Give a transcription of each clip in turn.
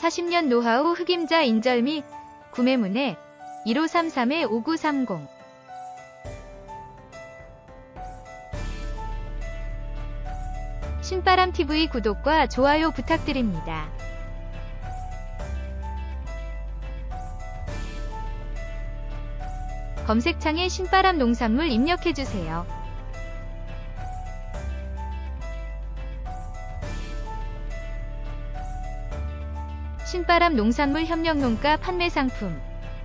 40년 노하우 흑임자 인절미 구매문의 1533-5930 신바람TV 구독과 좋아요 부탁드립니다. 검색창에 신바람 농산물 입력해주세요. 신바람 농산물 협력농가 판매 상품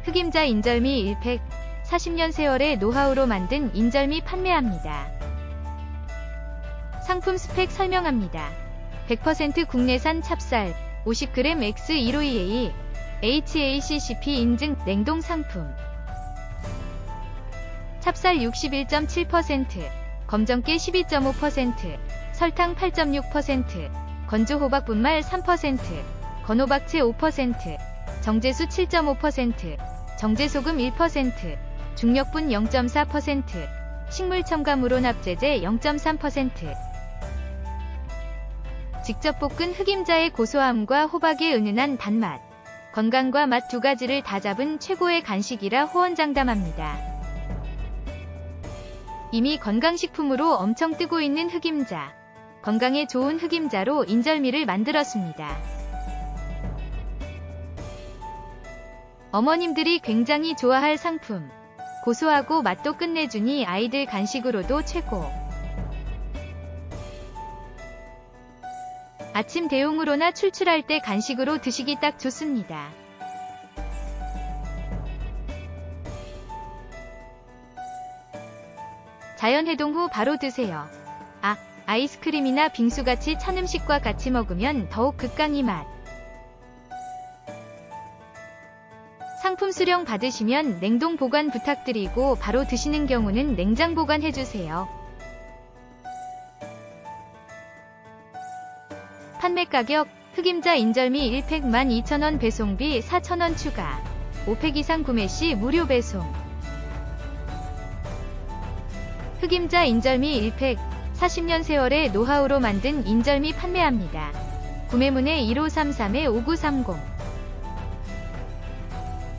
흑임자 인절미 1팩 40년 세월의 노하우로 만든 인절미 판매합니다. 상품 스펙 설명합니다. 100% 국내산 찹쌀 50g X152A HACCP 인증 냉동 상품 찹쌀 61.7%, 검정깨 12.5%, 설탕 8.6%, 건조 호박 분말 3%, 건호박채 5%, 정제수 7.5%, 정제소금 1%, 중력분 0.4%, 식물 첨가물온 합제제 0.3%. 직접 볶은 흑임자의 고소함과 호박의 은은한 단맛, 건강과 맛 두 가지를 다 잡은 최고의 간식이라 호언장담합니다. 이미 건강식품으로 엄청 뜨고 있는 흑임자. 건강에 좋은 흑임자로 인절미를 만들었습니다. 어머님들이 굉장히 좋아할 상품. 고소하고 맛도 끝내주니 아이들 간식으로도 최고. 아침 대용으로나 출출할 때 간식으로 드시기 딱 좋습니다. 자연 해동 후 바로 드세요. 아, 아이스크림이나 빙수같이 찬 음식과 같이 먹으면 더욱 극강이 맛. 상품 수령 받으시면 냉동 보관 부탁드리고 바로 드시는 경우는 냉장 보관해주세요. 판매 가격 흑임자 인절미 1팩 12,000원 배송비 4,000원 추가 5팩 이상 구매 시 무료 배송 흑임자 인절미 1팩 40년 세월의 노하우로 만든 인절미 판매합니다. 구매문의 1533-5930